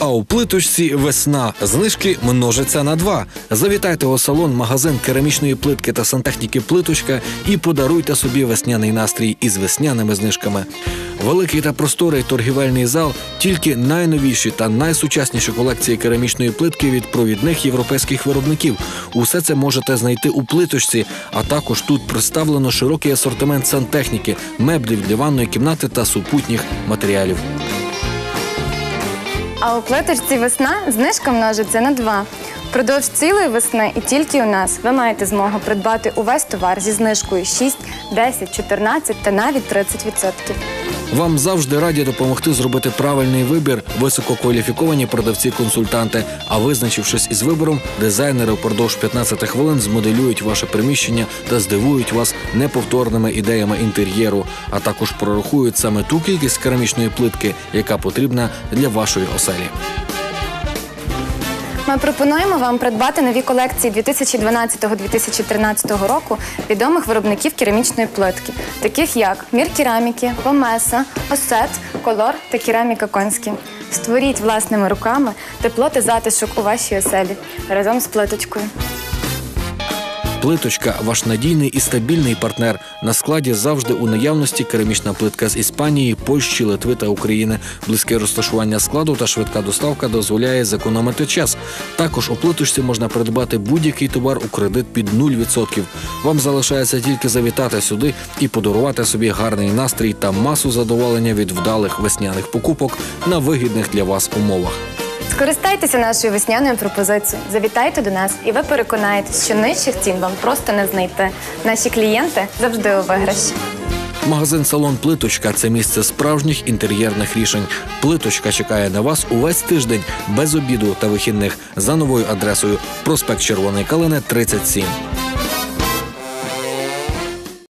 А у плиточці весна. Знижки множаться на два. Завітайте у салон, магазин керамічної плитки та сантехніки Плиточка і подаруйте собі весняний настрій із весняними знижками. Великий та просторий торгівельний зал тільки найновіші та найсучасніші колекції керамічної плитки від провідних європейських виробників. Усе це можете знайти у плиточці, а також тут представлено широкий асортимент сантехніки, меблів для ванної кімнати та супутніх матеріалів. А у плиточці весна знижка множиться на два. Впродовж цілої весни і тільки у нас ви маєте змогу придбати увесь товар зі знижкою 6, 10, 14 та навіть 30%. Вам завжди раді допомогти зробити правильний вибір висококваліфіковані продавці-консультанти. А визначившись із вибором, дизайнери впродовж 15 хвилин змоделюють ваше приміщення та здивують вас неповторними ідеями інтер'єру, а також прорахують саме ту кількість керамічної плитки, яка потрібна для вашої оселі. Ми пропонуємо вам придбати нові колекції 2012-2013 року відомих виробників керамічної плитки, таких як Мір кераміки, Помеса, Осет, Колор та Кераміка Конські. Створіть власними руками тепло та затишок у вашій оселі разом з плиточкою. Плиточка ваш надійний і стабільний партнер. На складі завжди у наявності керамічна плитка з Іспанії, Польщі, Литви та України. Близьке розташування складу та швидка доставка дозволяє зекономити час. Також у плиточці можна придбати будь-який товар у кредит під 0%. Вам залишається тільки завітати сюди і подарувати собі гарний настрій та масу задоволення від вдалих весняних покупок на вигідних для вас умовах. Скористайтеся нашою весняною пропозицією. Завітайте до нас, і ви переконаєтесь, що нижчих цін вам просто не знайти. Наші клієнти завжди у виграші. Магазин Салон Плиточка це місце справжніх інтер'єрних рішень. Плиточка чекає на вас увесь тиждень без обіду та вихідних за новою адресою. Проспект Червоної Калини 37.